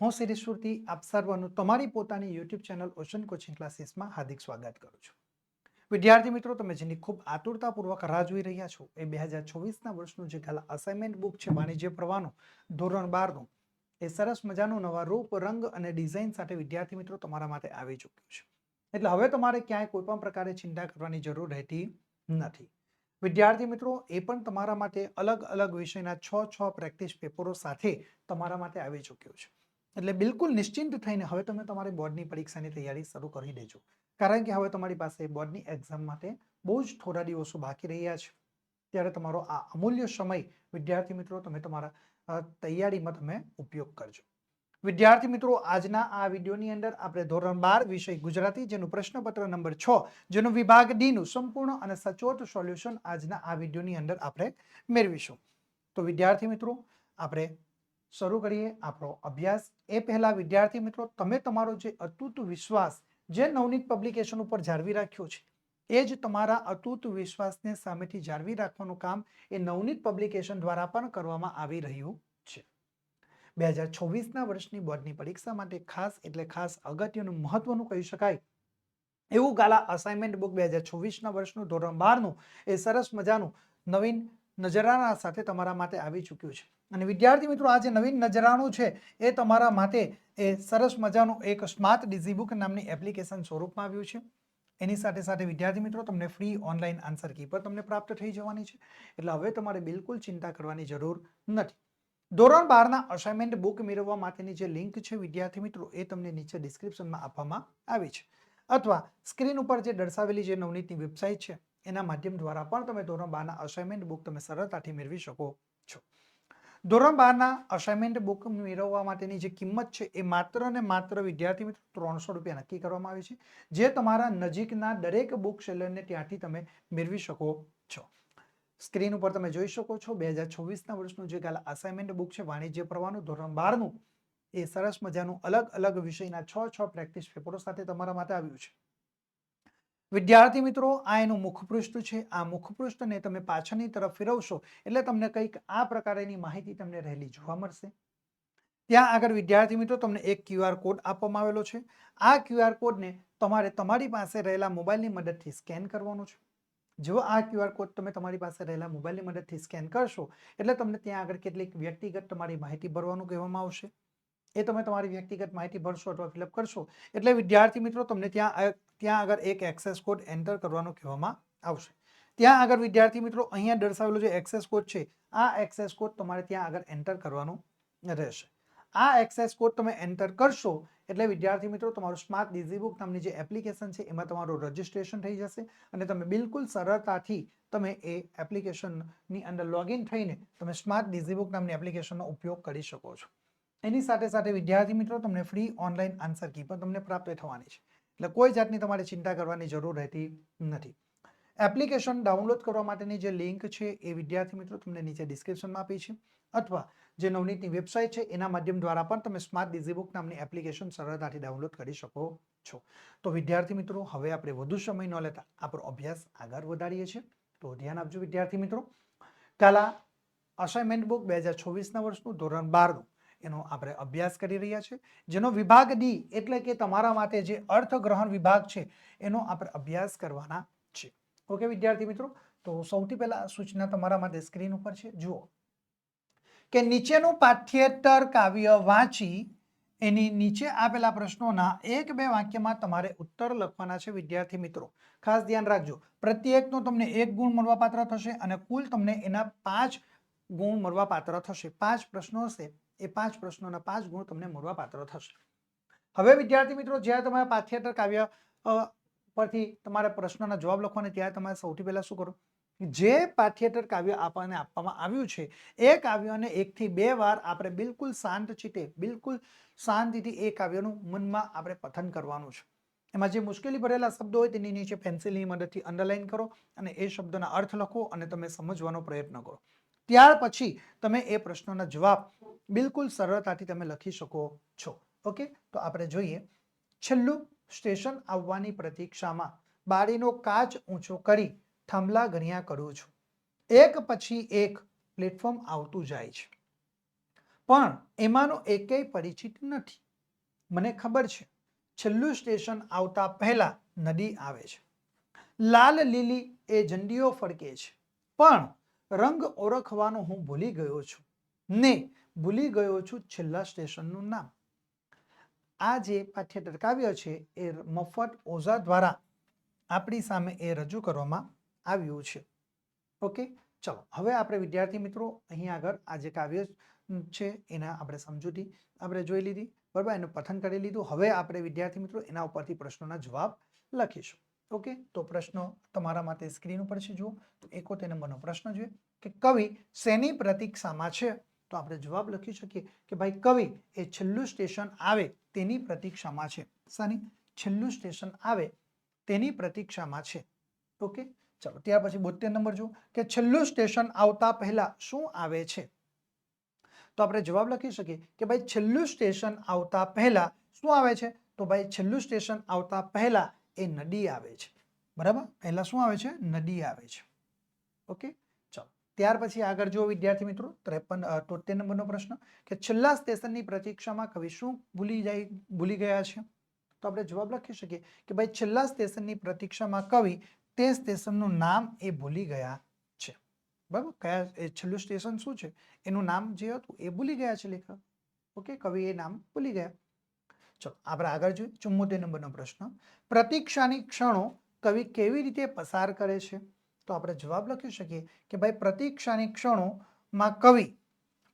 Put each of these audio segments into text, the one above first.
હું શિરીષ સુરતી આપ સર્વનું તમારી પોતાની યુટ્યુબ ચેનલ ઓશન કોચિંગ ક્લાસીસમાં હાર્દિક સ્વાગત કરું છું. વિદ્યાર્થી મિત્રો, તમે જેની ખૂબ આતુરતાપૂર્વક રાહ જોઈ રહ્યા છો, એ બે હજાર ચોવીસના વર્ષનું જે કાલા અસાઇનમેન્ટ બુક છે, વાણિજ્ય પ્રવાહનું, ધોરણ બારનું, એ સરસ મજાનું નવા રૂપ, રંગ અને ડિઝાઇન સાથે વિદ્યાર્થી મિત્રો તમારા માટે આવી ચૂક્યું છે. એટલે હવે તમારે ક્યાંય કોઈ પણ પ્રકારે ચિંતા કરવાની જરૂર રહેતી નથી. વિદ્યાર્થી મિત્રો, એ પણ તમારા માટે અલગ અલગ વિષયના છ છ પ્રેક્ટિસ પેપરો સાથે તમારા માટે આવી ચૂક્યું છે. એટલે બિલકુલ નિશ્ચિંત થઈને હવે તમે તમારી બોર્ડની પરીક્ષાની તૈયારી શરૂ કરી દેજો. કારણ કે હવે તમારી પાસે બોર્ડની એક્ઝામ માટે બહુ જ થોડા દિવસો બાકી રહ્યા છે. ત્યારે તમારો આ અમૂલ્ય સમય વિદ્યાર્થી મિત્રો તમે તમારા તૈયારીમાં તમે ઉપયોગ કરજો. વિદ્યાર્થી મિત્રો, આજના આ વિડીયોની અંદર આપણે ધોરણ બાર વિષય ગુજરાતી જેનું પ્રશ્નપત્ર નંબર છ, જેનું વિભાગ ડીનું સંપૂર્ણ અને સચોટ સોલ્યુશન આજના આ વિડીયોની અંદર આપણે મેળવીશું. તો વિદ્યાર્થી મિત્રો, આપણે શરૂ કરીએ આપણો અભ્યાસ. એ પહેલા વિદ્યાર્થી મિત્રો, તમે તમારો જે અતૂટ વિશ્વાસ જે નવનીત પબ્લિકેશન ઉપર જાળવી રાખ્યો છે, એ જ તમારા અતૂટ વિશ્વાસને સામેથી જાળવી રાખવાનું કામ એ નવનીત પબ્લિકેશન દ્વારા પણ કરવામાં આવી રહ્યું છે. બે હજાર છવ્વીસના વર્ષની બોર્ડની પરીક્ષા માટે ખાસ એટલે ખાસ અગત્યનું મહત્વનું કહી શકાય એવું ગાલા અસાઇનમેન્ટ બુક બે હજાર છવ્વીસના વર્ષનું ધોરણ બારનું એ સરસ મજાનું નવીન નજરાના સાથે તમારા માટે આવી ચૂક્યું છે. અને વિદ્યાર્થી મિત્રો, આ જે નવીન નજરાણું છે, એ તમારા માટે એ સરસ મજાનું એક સ્માર્ટ ડિઝીબુક નામની એપ્લિકેશન સ્વરૂપમાં આવ્યું છે. એની સાથે સાથે વિદ્યાર્થી મિત્રો, તમને ફ્રી ઓનલાઈન આન્સર કી પર તમને પ્રાપ્ત થઈ જવાની છે. એટલે હવે તમારે બિલકુલ ચિંતા કરવાની જરૂર નથી. ધોરણ બારના અસાઇનમેન્ટ બુક મેળવવા માટેની જે લિંક છે, વિદ્યાર્થી મિત્રો, એ તમને નીચે ડિસ્ક્રિપ્શનમાં આપવામાં આવી છે. અથવા સ્ક્રીન ઉપર જે દર્શાવેલી જે નવનીતની વેબસાઇટ છે, એના માધ્યમ દ્વારા પણ તમે ધોરણ બારના અસાઇનમેન્ટ બુક તમે સરળતાથી મેળવી શકો છો. ધોરણ બારના અસાઇનમેન્ટ બુક મેળવવા માટેની જે કિંમત છે એ માત્ર ને માત્ર વિદ્યાર્થી મિત્રો ત્રણસો રૂપિયા નક્કી કરવામાં આવી છે, જે તમારા નજીકના દરેક બુક સેલરને ત્યાંથી તમે મેળવી શકો છો. સ્ક્રીન ઉપર તમે જોઈ શકો છો, બે હજાર છવ્વીસના વર્ષનું જે કાલે અસાઇનમેન્ટ બુક છે, વાણિજ્ય પ્રવાહનું, ધોરણ બારનું, એ સરસ મજાનું અલગ અલગ વિષયના છ છ પ્રેક્ટિસ પેપરો સાથે તમારા માટે આવ્યું છે. વિદ્યાર્થી મિત્રો, આ એનું મુખપૃષ્ઠ છે. આ મુખપૃષ્ઠને તમે પાછળની તરફ ફેરવશો એટલે તમને કંઈક આ પ્રકારની માહિતી તમને રહેલી જોવા મળશે. ત્યાં આગળ વિદ્યાર્થી મિત્રો, તમને એક ક્યુઆર કોડ આપવામાં આવેલો છે. આ ક્યુઆર કોડને તમારે તમારી પાસે રહેલા મોબાઈલની મદદથી સ્કેન કરવાનો છે. જો આ ક્યુઆર કોડ તમે તમારી પાસે રહેલા મોબાઈલની મદદથી સ્કેન કરશો, એટલે તમને ત્યાં આગળ કેટલીક વ્યક્તિગત તમારી માહિતી ભરવાનું કહેવામાં આવશે. એ તમે તમારી વ્યક્તિગત માહિતી ભરશો અથવા ફિલઅપ કરશો. એટલે વિદ્યાર્થી મિત્રો, તમને ત્યાં ત્યાં આગળ એક એક્સેસ કોડ એન્ટર કરવાનો કહેવામાં આવશે. ત્યાં આગળ વિદ્યાર્થી મિત્રો, અહીંયા દર્શાવેલો જે એક્સેસ કોડ છે, આ એક્સેસ કોડ તમારે ત્યાં આગળ એન્ટર કરવાનો રહેશે. આ એક્સેસ કોડ તમે એન્ટર કરશો, એટલે વિદ્યાર્થી મિત્રો, તમારું સ્માર્ટ ડિઝીબુક નામની જે એપ્લિકેશન છે, એમાં તમારું રજિસ્ટ્રેશન થઈ જશે અને તમે બિલકુલ સરળતાથી તમે એ એપ્લિકેશનની અંદર લોગિન થઈને તમે સ્માર્ટ ડિઝીબુક નામની એપ્લિકેશનનો ઉપયોગ કરી શકો છો. એની સાથે સાથે વિદ્યાર્થી મિત્રો, તમને ફ્રી ઓનલાઈન આન્સર કી પણ તમને પ્રાપ્ત થવાની છે. એટલે કોઈ જાતની તમારે ચિંતા કરવાની જરૂર રહેતી નથી. એપ્લિકેશન ડાઉનલોડ કરવા માટેની જે લિંક છે એ વિદ્યાર્થી મિત્રો તમને નીચે ડિસ્ક્રિપ્શનમાં આપી છે. અથવા જે નવનીતની વેબસાઇટ છે, એના માધ્યમ દ્વારા પણ તમે સ્માર્ટ ડિઝીબુક નામની એપ્લિકેશન સરળતાથી ડાઉનલોડ કરી શકો છો. તો વિદ્યાર્થી મિત્રો, હવે આપણે વધુ સમય ન લેતા આપણો અભ્યાસ આગળ વધારીએ છીએ. તો ધ્યાન આપજો વિદ્યાર્થી મિત્રો. કાલા અસાઇનમેન્ટ બુક બે હજાર છવ્વીસના વર્ષનું ધોરણ બારનું. એનો આપણે અભ્યાસ કરી રહ્યા છે. જેનો વિભાગ ડી એટલે કે તમારા માટે જે અર્થગ્રહણ વિભાગ છે, એનો આપણે અભ્યાસ કરવાના છે. ઓકે, વિદ્યાર્થી મિત્રો? તો સૌથી પહેલા સૂચના તમારા માટે સ્ક્રીન ઉપર છે. જુઓ. કે નીચેનું પાઠ્યેતર કાવ્ય વાંચી, એની નીચે આપેલા પ્રશ્નોના એક બે વાક્યમાં તમારે ઉત્તર લખવાના છે, વિદ્યાર્થી મિત્રો. ખાસ ધ્યાન રાખજો. પ્રત્યેકનો તમને એક ગુણ મળવાપાત્ર થશે અને કુલ તમને એના પાંચ ગુણ મળવાપાત્ર થશે. પાંચ પ્રશ્નો હશે. એ પાંચ પ્રશ્નોના પાંચ ગુણ તમને મળવાપાત્ર થશે. હવે વિદ્યાર્થી મિત્રો, જ્યારે તમારે પાઠ્યેતર કાવ્ય પરથી તમારે પ્રશ્નોના જવાબ લખવાના, ત્યારે તમારે સૌથી પહેલા શું કરો? જે પાઠ્યેતર કાવ્ય આપણને આપવામાં આવ્યું છે, એ કાવ્યને એકથી બે વાર આપણે બિલકુલ શાંત ચીતે બિલકુલ શાંતિથી એ કાવ્યનું મનમાં આપણે પઠન કરવાનું છે. એમાં જે મુશ્કેલી ભરેલા શબ્દો હોય તેની નીચે પેન્સિલની મદદથી અંડરલાઇન કરો અને એ શબ્દોના અર્થ લખો અને તમે સમજવાનો પ્રયત્ન કરો. ત્યાર પછી તમે એ પ્રશ્નોના જવાબ બિલકુલ સરળતાથી તમે લખી શકો છો. ઓકે? તો આપણે જોઈએ. છેલ્લું સ્ટેશન આવવાની પ્રતીક્ષામાં બારીનો કાચ ઊંચો કરી થાંભલા ગણ્યા કરું છું. એક પછી એક પ્લેટફોર્મ આવતું જાય છે. પણ એમાંનો એકેય પરિચિત નથી. મને ખબર છે. છેલ્લું સ્ટેશન આવતા પહેલા નદી આવે છે. લાલ લીલી એ ઝંડીઓ ફરકે છે. પણ રંગ ઓળખવાનો હું ભૂલી ગયો છું. ને ભૂલી ગયો છું છેલ્લા સ્ટેશનનું નામ. આ જે પાઠ્યટર કાવ્ય છે એ મફત ઓઝા દ્વારા આપણી સામે એ રજૂ કરવામાં આવ્યું છે. ઓકે, ચલો, હવે આપણે વિદ્યાર્થી મિત્રો અહીં આગળ આ જે કાવ્ય છે એના આપણે સમજૂતી આપણે જોઈ લીધી, બરાબર? એનું પઠન કરી લીધું. હવે આપણે વિદ્યાર્થી મિત્રો એના ઉપરથી પ્રશ્નોના જવાબ લખીશું. ઓકે, તો પ્રશ્નો તમારા માટે સ્ક્રીન ઉપર છે, જુઓ. તો એકોતેર નંબરનો પ્રશ્ન જોઈએ કે કવિ શેની પ્રતીક્ષામાં છે? તો આપણે જવાબ લખી શકીએ કે ભાઈ કવિ, એ છેલ્લું સ્ટેશન આવે તેની પ્રતીક્ષામાં છે. સાની, છેલ્લું સ્ટેશન આવે તેની પ્રતીક્ષામાં છે. ઓકે, ચલો, ત્યાર પછી બોતેર નંબર જુઓ કે છેલ્લું સ્ટેશન આવતા પહેલા શું આવે છે? તો આપણે જવાબ લખી શકીએ કે ભાઈ છેલ્લું સ્ટેશન આવતા પહેલા શું આવે છે? તો ભાઈ છેલ્લું સ્ટેશન આવતા પહેલા એ નદી આવે છે. બરાબર? પહેલા શું આવે છે? નદી આવે છે. ઓકે ત્યાર પછી આગળ જો વિદ્યાર્થી મિત્રો, ત્રેપન તોતેર નંબરનો પ્રશ્ન કે છેલ્લા સ્ટેશનની પ્રતીક્ષામાં કવિ શું ભૂલી જાય, ભૂલી ગયા છે? તો આપણે જવાબ લખી શકીએ કે ભાઈ છેલ્લા સ્ટેશનની પ્રતીક્ષામાં કવિ તે સ્ટેશનનું નામ એ ભૂલી ગયા છે. બરાબર? કયા, એ છેલ્લું સ્ટેશન શું છે? એનું નામ જે હતું એ ભૂલી ગયા છે લેખક. ઓકે, કવિ એ નામ ભૂલી ગયા. ચલો, આપણે આગળ જોઈએ. ચુમ્મોતેર નંબરનો પ્રશ્ન. પ્રતીક્ષાની ક્ષણો કવિ કેવી રીતે પસાર કરે છે? તો આપણે જવાબ લખી શકીએ કે ભાઈ પ્રતીક્ષાની ક્ષણોમાં કવિ,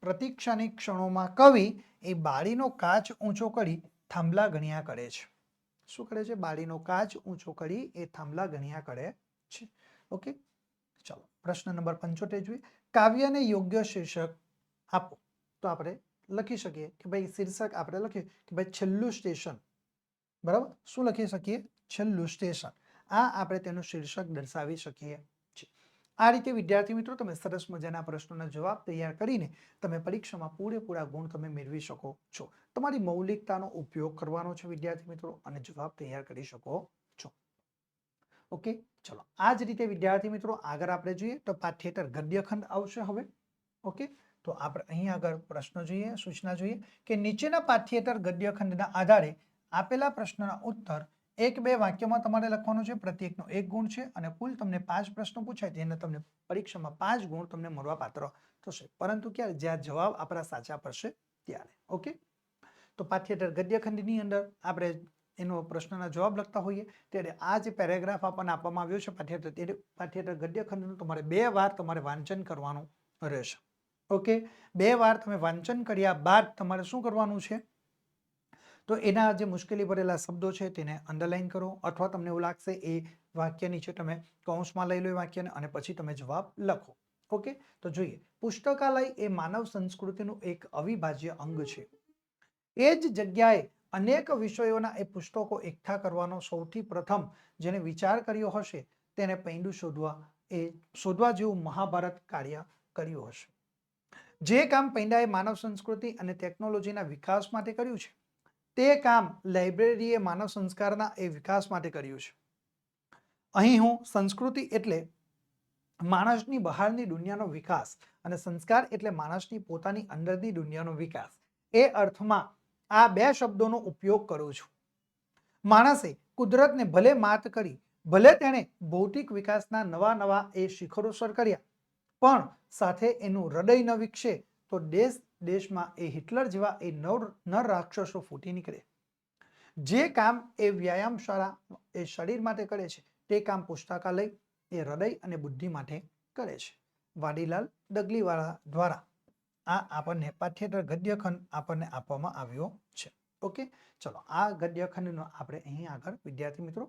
પ્રતીક્ષાની ક્ષણોમાં કવિ એ બાળીનો કાચ ઊંચો કરી થાંભલા ગણ્યા કરે છે. શું કરે છે? બાળીનો કાચ ઊંચો કરી એ થાંભલા ગણ્યા કરે છે. ઓકે? ચલો, પ્રશ્ન નંબર પંચોતેર જોઈએ. કાવ્યને યોગ્ય શીર્ષક આપો. તો આપણે લખી શકીએ કે ભાઈ શીર્ષક આપણે લખીએ કે ભાઈ છેલ્લું સ્ટેશન. બરાબર? શું લખી શકીએ? છેલ્લું સ્ટેશન. આ આપણે તેનું શીર્ષક દર્શાવી શકીએ. આ રીતે વિદ્યાર્થી મિત્રો, તમે સરસ મજાના પ્રશ્નોના જવાબ તૈયાર કરીને તમે પરીક્ષામાં પૂરેપૂરા ગુણ તમે મેળવી શકો છો. તમારી મૌલિકતાનો ઉપયોગ કરવાનો છે વિદ્યાર્થી મિત્રો, અને જવાબ તૈયાર કરી શકો છો. ઓકે, ચલો. આ જ રીતે વિદ્યાર્થી મિત્રો, આગળ આપણે જોઈએ તો પાઠ્યેતર ગદ્યખંડ આવશે હવે. ઓકે, તો આપણે, અહીં આગળ પ્રશ્નો જોઈએ, સૂચના જોઈએ કે નીચેના પાઠ્યેતર ગદ્યખંડના આધારે આપેલા પ્રશ્નના ઉત્તર એક બે વાક્યમાં તમારે લખવાનું છે, પ્રત્યેકનો એક ગુણ છે અને કુલ તમને પાંચ પ્રશ્નો પૂછાય તેને તમને પરીક્ષામાં પાંચ ગુણ તમને મળવા પાત્ર થશે. પરંતુ ક્યારે? જ્યાં જવાબ આપણા સાચા પડશે ત્યારે. ઓકે? તો પાઠ્યેતર ગદ્યખંડની અંદર આપણે એનો પ્રશ્નના જવાબ લખતા હોઈએ. ત્યારે આ જે પેરેગ્રાફ આપણને આપવામાં આવ્યો છે પાઠ્યેતર તે પાઠ્યેતર ગદ્યખંડનું તમારે બે વાર તમારે વાંચન કરવાનું રહેશે. ઓકે? બે વાર તમે વાંચન કર્યા બાદ તમારે શું કરવાનું છે? તો એના જે મુશ્કેલી ભરેલા શબ્દો છે તેને અંડરલાઇન કરો અથવા તમને એવું લાગશે એ વાક્ય નીચે તમે કૌંસમાં લઈ લો એ વાક્યને અને પછી તમે જવાબ લખો. ઓકે? તો જોઈએ. પુસ્તકાલય એ માનવ સંસ્કૃતિનું એક અવિભાજ્ય અંગ છે. એ જ જગ્યાએ અનેક વિષયોના એ પુસ્તકો એકઠા કરવાનો સૌથી પ્રથમ જેને વિચાર કર્યો હશે તેને પૈંડું શોધવા એ શોધવા જેવું મહાભારત કાર્ય કર્યું હશે. જે કામ પૈંડાએ માનવ સંસ્કૃતિ અને ટેકનોલોજીના વિકાસ માટે કર્યું છે? તે કામ લાઇબ્રેરીએ માનવ સંસ્કારના એ વિકાસ માટે કર્યું છે. અહીં હું સંસ્કૃતિ એટલે માણસની બહારની દુનિયાનો વિકાસ અને સંસ્કાર એટલે માણસની પોતાની અંદરની દુનિયાનો વિકાસ. એ અર્થમાં આ બે શબ્દોનો ઉપયોગ કરું છું. માણસે કુદરતને ભલે માત કરી, ભલે તેણે ભૌતિક વિકાસના નવા નવા એ શિખરો સર કર્યા, પણ સાથે એનું હૃદય ન વિકસે તો દેશ દેશમાં એ હિટલર જેવા એ નર નર રાક્ષસો ફૂટી નીકળે. જે કામ એ વ્યાયામશાળા એ શરીર માટે કરે છે, તે કામ પુસ્તકાલય, એ હૃદય અને બુદ્ધિ માટે કરે છે. વાડીલાલ ડગલીવાળા દ્વારા આ આપણને પાઠ્યેતર ગદ્યખંડ આપણને આપવામાં આવ્યો છે. ઓકે, ચલો, આ ગદ્યખંડનો આપણે અહીં આગળ, વિદ્યાર્થી મિત્રો,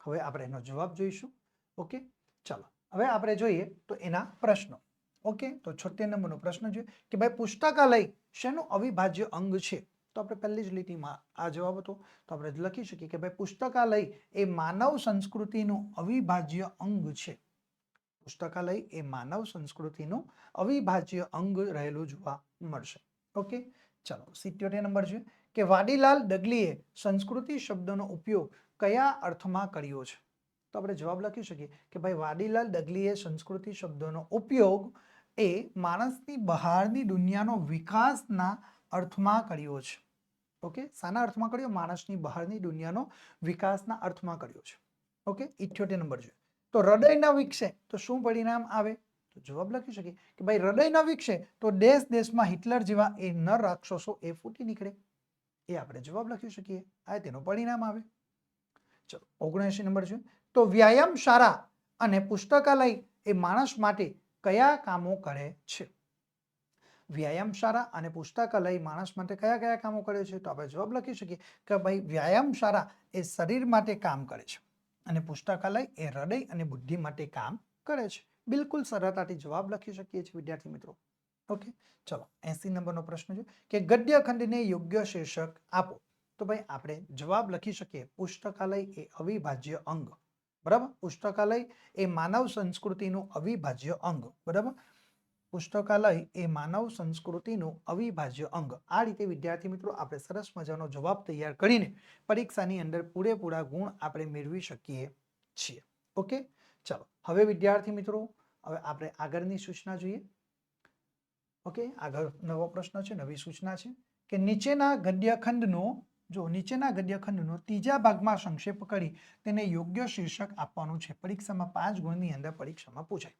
હવે આપણે એનો જવાબ જોઈશું. ઓકે, ચલો, હવે આપણે જોઈએ તો એના પ્રશ્નો. ઓકે, તો છોતેર નંબરનો પ્રશ્ન છે કે ભાઈ પુસ્તકાલય શેનું અવિભાજ્ય અંગ છે? તો આપણે પહેલી જ લીટીમાં આ જવાબ હતો. તો આપણે લખી શકીએ કે ભાઈ પુસ્તકાલય એ માનવ સંસ્કૃતિનું અવિભાજ્ય અંગ છે. પુસ્તકાલય એ માનવ સંસ્કૃતિનું અવિભાજ્ય અંગ રહેલું જોવા મળશે. ઓકે, ચલો, સિત્યોતેર નંબર છે કે વાડીલાલ ડગલીએ સંસ્કૃતિ શબ્દનો ઉપયોગ કયા અર્થમાં કર્યો છે? તો આપણે જવાબ લખી શકીએ કે ભાઈ વાડીલાલ ડગલીએ સંસ્કૃતિ શબ્દનો ઉપયોગ એ માણસની બહારની દુનિયાનો વિકાસના અર્થમાં કર્યો છે. ઓકે? શાના અર્થમાં કર્યો? માણસની બહારની દુનિયાનો વિકાસના અર્થમાં કર્યો છે. ઓકે? ઇઠ્યોતેર નંબર છે. તો હૃદય ન વિકસે તો શું પરિણામ આવે? તો જવાબ લખી શકીએ કે ભાઈ હૃદય ન વિકસે તો દેશ દેશમાં હિટલર જેવા એ ન રાક્ષસો એ ફૂટી નીકળે. એ આપણે જવાબ લખી શકીએ. આ તેનું પરિણામ આવે. ચલો, ઓગણએંશી નંબર છે. તો વ્યાયામ શાળા અને પુસ્તકાલય એ માણસ માટે કયા કામો કરે છે? વ્યાયામ શાળા અને પુસ્તકાલય માણસ માટે કયા કયા કામો કરે છે? તો આપણે જવાબ લખી શકીએ કે ભાઈ, વ્યાયામ શાળા એ શરીર માટે કામ કરે છે અને પુસ્તકાલય એ હૃદય અને બુદ્ધિ માટે કામ કરે છે. બિલકુલ સરળતાથી જવાબ લખી શકીએ છીએ વિદ્યાર્થી મિત્રો. ઓકે? ચલો, એસી નંબરનો પ્રશ્ન છે કે ગદ્ય ખંડને યોગ્ય શીર્ષક આપો. તો ભાઈ, આપણે જવાબ લખી શકીએ પુસ્તકાલય એ અવિભાજ્ય અંગ. બરાબર? પુસ્તકાલય એ માનવ સંસ્કૃતિનું અવિભાજ્ય અંગ. બરાબર? પુસ્તકાલય એ માનવ સંસ્કૃતિનું અવિભાજ્ય અંગ. આ રીતે વિદ્યાર્થી મિત્રો, આપણે સરસ મજાનો જવાબ તૈયાર કરીને પરીક્ષાની અંદર પૂરેપૂરા ગુણ આપણે મેળવી શકીએ છીએ. ઓકે? ચાલો, હવે વિદ્યાર્થી મિત્રો, હવે આપણે આગળની સૂચના જોઈએ. ઓકે? આગળ નવો પ્રશ્ન છે, નવી સૂચના છે કે નીચેના ગદ્યખંડનો જો નીચેના ગદ્યખંડનો ત્રીજા ભાગમાં સંક્ષેપ કરી તેને યોગ્ય શીર્ષક આપવાનું છે. પરીક્ષામાં પાંચ ગુણની અંદર પરીક્ષામાં પૂછાય.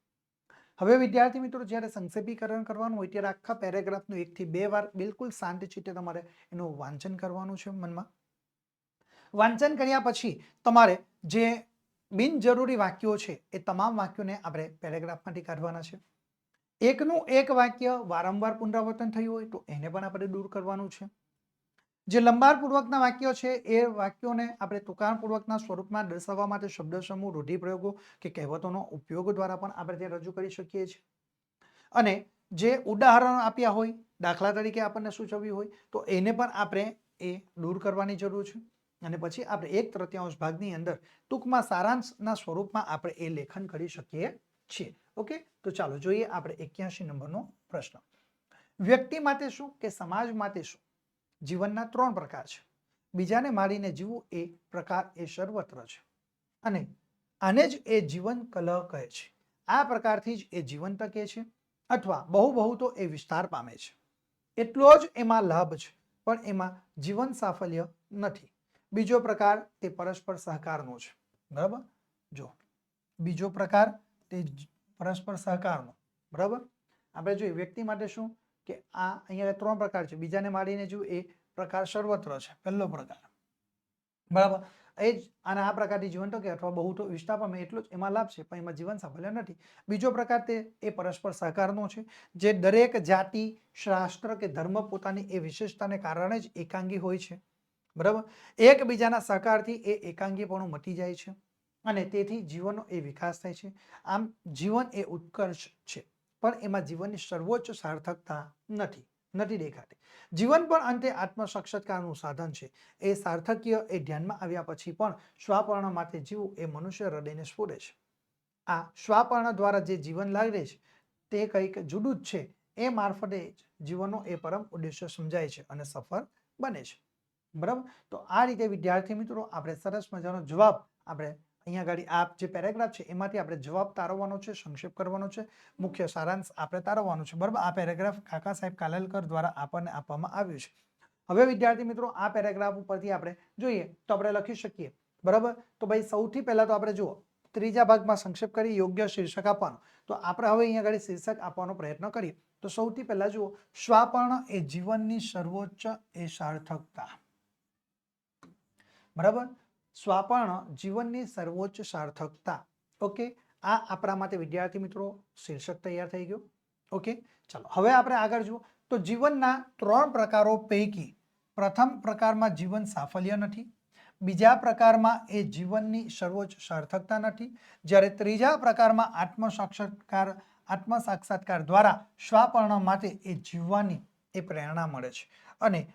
હવે વિદ્યાર્થી મિત્રો, જ્યારે સંક્ષેપીકરણ કરવાનું હોય ત્યારે આખા પેરેગ્રાફનું એકથી બે વાર બિલકુલ શાંત ચિત્તે તમારે એનું વાંચન કરવાનું છે મનમાં. વાંચન કર્યા પછી તમારે જે બિનજરૂરી વાક્યો છે એ તમામ વાક્યોને આપણે પેરેગ્રાફમાંથી કાઢવાના છે. એકનું એક વાક્ય વારંવાર પુનરાવર્તન થયું હોય તો એને પણ આપણે દૂર કરવાનું છે. જે લંબારપૂર્વકના વાક્યો છે, એ વાક્યોને આપણે તુકારપૂર્વકના સ્વરૂપમાં દર્શાવવા માટે શબ્દ સમૂહ રૂઢિપ્રયોગો કે કહેવતોનો ઉપયોગ દ્વારા પણ આપણે તે રજૂ કરી શકીએ છીએ. અને જે ઉદાહરણો આપ્યા હોય, દાખલા તરીકે આપણને સૂચવ્યું હોય, તો એને પણ આપણે એ દૂર કરવાની જરૂર છે. અને પછી આપણે એક તૃતીયાંશ ભાગની અંદર ટૂંકમાં સારાંશના સ્વરૂપમાં આપણે એ લેખન કરી શકીએ છીએ. ઓકે? તો ચાલો જોઈએ આપણે એક્યાસી નંબરનો પ્રશ્ન. વ્યક્તિ માટે શું કે સમાજ માટે શું? જીવનના ત્રણ પ્રકાર છે. બીજાને મારીને જીવવું એ પ્રકાર એ સર્વત્ર છે. અને આને જ એ જીવન કલહ કહે છે. આ પ્રકારથી જ એ જીવન ટકે છે અથવા બહુ બહુ તો એ વિસ્તાર પામે છે. એટલો જ એમાં લાભ છે, પણ એમાં જીવન સાફલ્ય નથી. બીજો પ્રકાર તે પરસ્પર સહકારનો છે. બરાબર? જો, બીજો પ્રકાર તે પરસ્પર સહકારનો. બરાબર? આપણે જોઈએ, વ્યક્તિ માટે શું? કે આ અહીંયા ત્રણ પ્રકાર છે. બીજાને મારીને જો એ પ્રકાર સર્વત્ર છે, પહેલો પ્રકાર. બરાબર? એ જ, અને આ પ્રકારની જીવન ટકે અથવા બહુ તો વિસ્તાપ અમે એટલું જ એમાં લાભ છે, પણ એમાં જીવન સાફલ્ય નથી. બીજો પ્રકાર તે, એ પરસ્પર સહકારનો છે, જે દરેક જાતિ, શાસ્ત્ર કે ધર્મ પોતાની એ વિશેષતાને કારણે જ એકાંગી હોય છે. બરાબર? એકબીજાના સહકારથી એ એકાંગીપણું મટી જાય છે, અને તેથી જીવનનો એ વિકાસ થાય છે. આમ જીવન એ ઉત્કર્ષ છે, પણ એમાં જીવનની સર્વોચ્ચ સાર્થકતા નથી. નથી દેખાતી. જીવન પણ અંતે આત્મ સાક્ષાત્કારનું સાધન છે. એ સાર્થક્ય એ ધ્યાનમાં આવ્યા પછી પણ સ્વાપર્ણ માટે જીવવું એ મનુષ્ય હૃદયને સ્ફુરે છે. આ સ્વાપર્ણ દ્વારા જે જીવન લાગે છે, તે કંઈક જુદું જ છે. એ મારફતે જીવનનો એ પરમ ઉદ્દેશ્ય સમજાય છે અને સફળ બને છે. બરાબર? તો આ રીતે વિદ્યાર્થી મિત્રો, આપણે સરસ મજાનો જવાબ આપણે અહીંયા આગળ આ જે પેરેગ્રાફ છે, એમાંથી આપણે જવાબ તારવવાનો છે, સંક્ષેપ કરવાનો છે. મુખ્ય સારાંશ આપણે તારવવાનો છે. બરાબર? આ પેરેગ્રાફ કાકા સાહેબ કાલેલકર દ્વારા આપણને આપવામાં આવ્યું છે. હવે વિદ્યાર્થી મિત્રો, આ પેરેગ્રાફ ઉપરથી આપણે જોઈએ તો આપણે લખી શકીએ. બરાબર? તો ભાઈ, સૌથી પહેલા તો આપણે જુઓ. ત્રીજા ભાગમાં સંક્ષેપ કરી યોગ્ય શીર્ષક આપવાનું. તો આપણે હવે અહીંયા આગળ શીર્ષક આપવાનો પ્રયત્ન કરીએ. તો સૌથી પહેલા જુઓ. સ્વાપર્ણ એ જીવનની સર્વોચ્ચ એ સાર્થકતા. બરાબર? સ્વાપર્ણ જીવનની સર્વોચ્ચ સાર્થકતા. ઓકે? આ આપણા માટે વિદ્યાર્થી મિત્રો શીર્ષક તૈયાર થઈ ગયું. ઓકે? ચાલો, હવે આપણે આગળ જુઓ. તો જીવનના ત્રણ પ્રકારો પૈકી પ્રથમ પ્રકારમાં જીવન સાફલ્ય નથી. બીજા પ્રકારમાં એ જીવનની સર્વોચ્ચ સાર્થકતા નથી. જ્યારે ત્રીજા પ્રકારમાં આત્મ સાક્ષાત્કાર આત્મ સાક્ષાત્કાર દ્વારા સ્વાપર્ણ માટે એ જીવવાની એ પ્રેરણા મળે છે. અને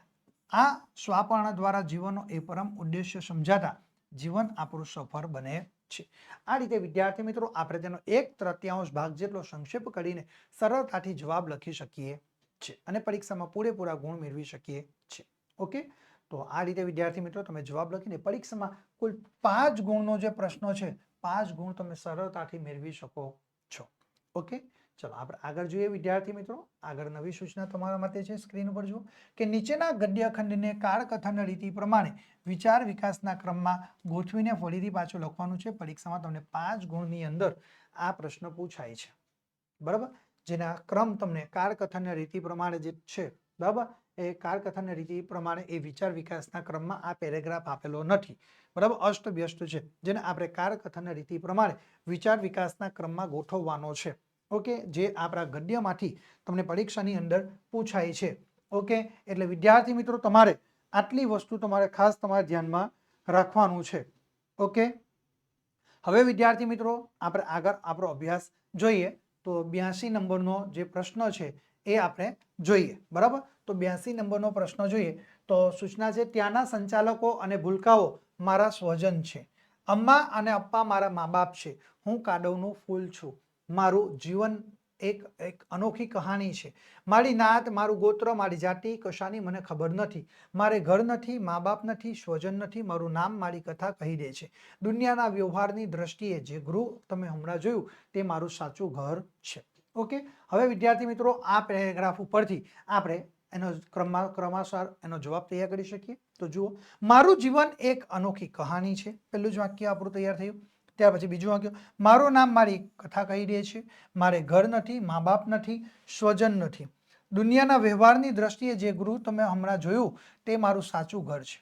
આ સ્વાપર્ણ દ્વારા જીવનનો એ પરમ ઉદ્દેશ્ય સમજાતા જીવન આપણું સફળ બને છે. આ રીતે વિદ્યાર્થી મિત્રો, આપણે તેનો એક તૃતીયાંશ ભાગ જેટલો સંક્ષેપ કરીને સરળતાથી જવાબ લખી શકીએ છીએ અને પરીક્ષામાં પૂરેપૂરા ગુણ મેળવી શકીએ છીએ. ઓકે? તો આ રીતે વિદ્યાર્થી મિત્રો, તમે જવાબ લખીને પરીક્ષામાં કુલ પાંચ ગુણનો જે પ્રશ્નો છે, પાંચ ગુણ તમે સરળતાથી મેળવી શકો છો. ઓકે? ચલો આપણે આગળ જોઈએ વિદ્યાર્થી મિત્રો. આગળ નવી સૂચના તમારા માટે છે સ્ક્રીન ઉપર જુઓ કે નીચેના ગદ્ય ખંડને કાળકથન રીતિ પ્રમાણે વિચાર વિકાસના ક્રમમાં ગોઠવીને ફરીથી પાછું લખવાનું છે. પરીક્ષામાં તમને પાંચ ગુણની અંદર આ પ્રશ્ન પૂછાય છે. બરાબર? જેના ક્રમ તમને કાળકથન રીતિ પ્રમાણે જે છે, બરાબર? એ કાળકથન રીતિ પ્રમાણે એ વિચાર વિકાસના ક્રમમાં આ પેરેગ્રાફ આપેલો નથી. બરાબર? અષ્ટવ્યસ્ત છે. જેને આપણે કાળકથન રીતિ પ્રમાણે વિચાર વિકાસના ક્રમમાં ગોઠવવાનો છે. ઓકે, જે આપણા ગદ્યમાંથી તમને પરીક્ષાની અંદર પૂછાય છે. ઓકે, એટલે વિદ્યાર્થી મિત્રો, તમારે આટલી વસ્તુ તમારે ખાસ તમારે ધ્યાનમાં રાખવાનું છે. ઓકે? હવે વિદ્યાર્થી મિત્રો, આપણે આગળ આપણો અભ્યાસ જોઈએ. તો બ્યાસી નંબરનો જે પ્રશ્ન છે, એ આપણે જોઈએ. બરાબર? તો બ્યાસી નંબરનો પ્રશ્ન જોઈએ. તો સૂચના છે, ત્યાંના સંચાલકો અને ભૂલકાઓ મારા સ્વજન છે. અમ્મા અને અપ્પા મારા મા બાપ છે. હું કાદવનું ફૂલ છું. મારું જીવન એક એક અનોખી કહાણી છે. મારી નાત, મારું ગોત્ર, મારી જાતિ કશાની મને ખબર નથી. મારે ઘર નથી મા બાપ નથી, સ્વજન નથી, મારું નામ મારી કથા કહી દે છે. દુનિયાના વ્યવહારની દ્રષ્ટિએ જે ગૃહ તમે હમણાં જોયું તે મારું સાચું ઘર છે. ઓકે? હવે વિદ્યાર્થી મિત્રો, આ પેરેગ્રાફ ઉપરથી આપણે એનો ક્રમા ક્રમાસર એનો જવાબ તૈયાર કરી શકીએ. તો જુઓ, મારું જીવન એક અનોખી કહાની છે. પહેલું જ વાક્ય આપણું તૈયાર થયું. ત્યાર પછી બીજું વાક્ય, મારું નામ મારી કથા કહી રહી છે. મારે ઘર નથી મા બાપ નથી, સ્વજન નથી. દુનિયાના વ્યવહારની દ્રષ્ટિએ જે ગૃહ તમે હમણાં જોયું, તે મારું સાચું ઘર છે.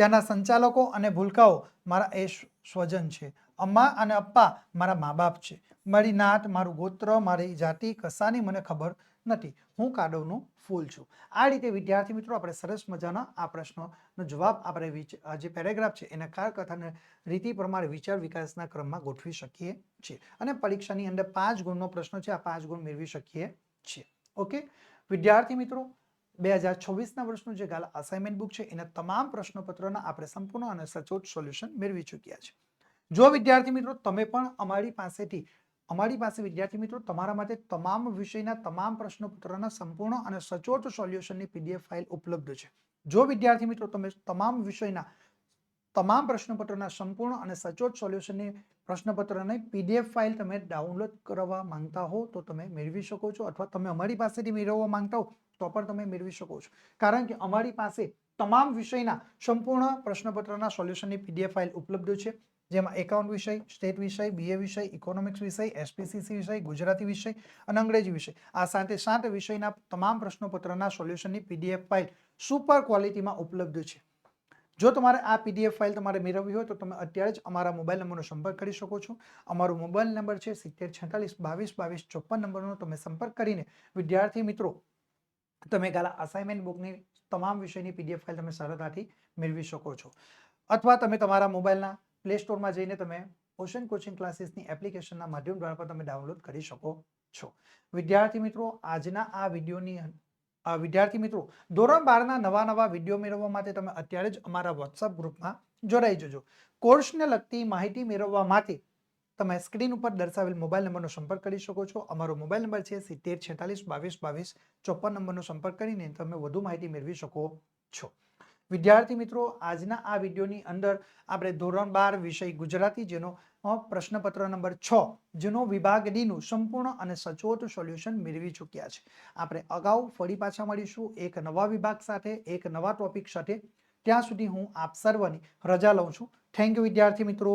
ત્યાંના સંચાલકો અને ભૂલકાઓ મારા એ સ્વજન છે. અમ્મા અને અપ્પા મારા મા બાપ છે. મારી નાત, મારું ગોત્ર, મારી જાતિ કશાની મને ખબર નથી. હું કાદવનું ફૂલ છું. આ રીતે વિદ્યાર્થી મિત્રો આપણે સરસ મજાના આ પ્રશ્નોનો જવાબ આપણે જે પેરેગ્રાફ છે એના કારકથાને રીતિ પ્રમાણે વિચાર વિકાસના ક્રમમાં ગોઠવી શકીએ છીએ. અને પરીક્ષાની અંદર પાંચ ગુણનો પ્રશ્ન છે, આ પાંચ ગુણ મેળવી શકીએ છીએ. ઓકે? વિદ્યાર્થી મિત્રો બે હજાર છવ્વીસના વર્ષનું જે ગાલા અસાઇનમેન્ટ બુક છે, એના તમામ પ્રશ્નપત્રોના આપણે સંપૂર્ણ અને સચોટ સોલ્યુશન મેળવી ચૂક્યા છે. જો વિદ્યાર્થી મિત્રો, તમે પણ અમારી પાસેથી, અમારી પાસે વિદ્યાર્થી મિત્રો, તમારા માટે તમામ વિષયના તમામ પ્રશ્નપત્રોના સંપૂર્ણ અને સચોટ સોલ્યુશનની પીડીએફ ફાઇલ ઉપલબ્ધ છે. જો વિદ્યાર્થી મિત્રો, તમે તમામ વિષયના, તમામ પ્રશ્નપત્રોના સંપૂર્ણ અને સચોટ સોલ્યુશનની પ્રશ્નપત્રની પીડીએફ ફાઇલ તમે ડાઉનલોડ કરવા માંગતા હો, તો તમે મેળવી શકો છો, અથવા તમે અમારી પાસેથી મેળવવા માંગતા હો તો પણ તમે મેળવી શકો છો. કારણ કે અમારી પાસે તમામ વિષયના સંપૂર્ણ પ્રશ્નપત્રના સોલ્યુશનની પીડીએફ ફાઇલ ઉપલબ્ધ છે. જેમાં એકાઉન્ટ વિષય, સ્ટેટ વિષય બીએ વિષય, ઇકોનોમિક્સ વિષય એસપીસીસી વિષય, ગુજરાતી વિષય અને અંગ્રેજી વિષય. આ સાથે સાત વિષયના તમામ પ્રશ્નપત્રના સોલ્યુશનની પીડીએફ ફાઇલ સુપર ક્વોલિટીમાં ઉપલબ્ધ છે. જો તમારે આ પીડીએફ ફાઇલ તમારે મેળવવી હોય તો તમે અત્યારે જ અમારા મોબાઈલ નંબરનો સંપર્ક કરી શકો છો. અમારો મોબાઈલ નંબર છે સિત્તેર છેતાલીસ બાવીસ બાવીસ ચોપન નંબરનો તમે સંપર્ક કરીને વિદ્યાર્થી મિત્રો તમે ગાલા અસાઇનમેન્ટ બુકની તમામ વિષયની પીડીએફ ફાઇલ તમે સરળતાથી મેળવી શકો છો. અથવા તમે તમારા મોબાઈલના પ્લે સ્ટોરમાં જઈને તમે ઓશન કોચિંગ ક્લાસીસની એપ્લિકેશનના માધ્યમ દ્વારા પણ તમે ડાઉનલોડ કરી શકો છો. વિદ્યાર્થી મિત્રો, આજના આ વિડીયોની વિદ્યાર્થી મિત્રો, ધોરણ બારના નવા નવા વીડિયો મેળવવા માટે તમે અત્યારે જ અમારા વોટ્સઅપ ગ્રુપમાં જોડાઈ જજો. કોર્સને લગતી માહિતી મેળવવા માટે તમે સ્ક્રીન ઉપર દર્શાવેલ મોબાઈલ નંબરનો સંપર્ક કરી શકો છો. અમારો મોબાઈલ નંબર છે સિત્તેર છેતાલીસ બાવીસ બાવીસ ચોપન નંબરનો સંપર્ક કરીને તમે વધુ માહિતી મેળવી શકો છો. વિદ્યાર્થી મિત્રો, આજના આ વિડીયોની અંદર આપણે ધોરણ બાર વિષય ગુજરાતી, જેનો પ્રશ્નપત્ર નંબર છ, જેનો વિભાગ ડીનું સંપૂર્ણ અને સચોટ સોલ્યુશન મેળવી ચૂક્યા છે. આપણે અગાઉ ફરી પાછા મળીશું એક નવા વિભાગ સાથે, એક નવા ટોપિક સાથે. ત્યાં સુધી હું આપ સર્વની રજા લઉં છું. થેન્ક યુ વિદ્યાર્થી મિત્રો.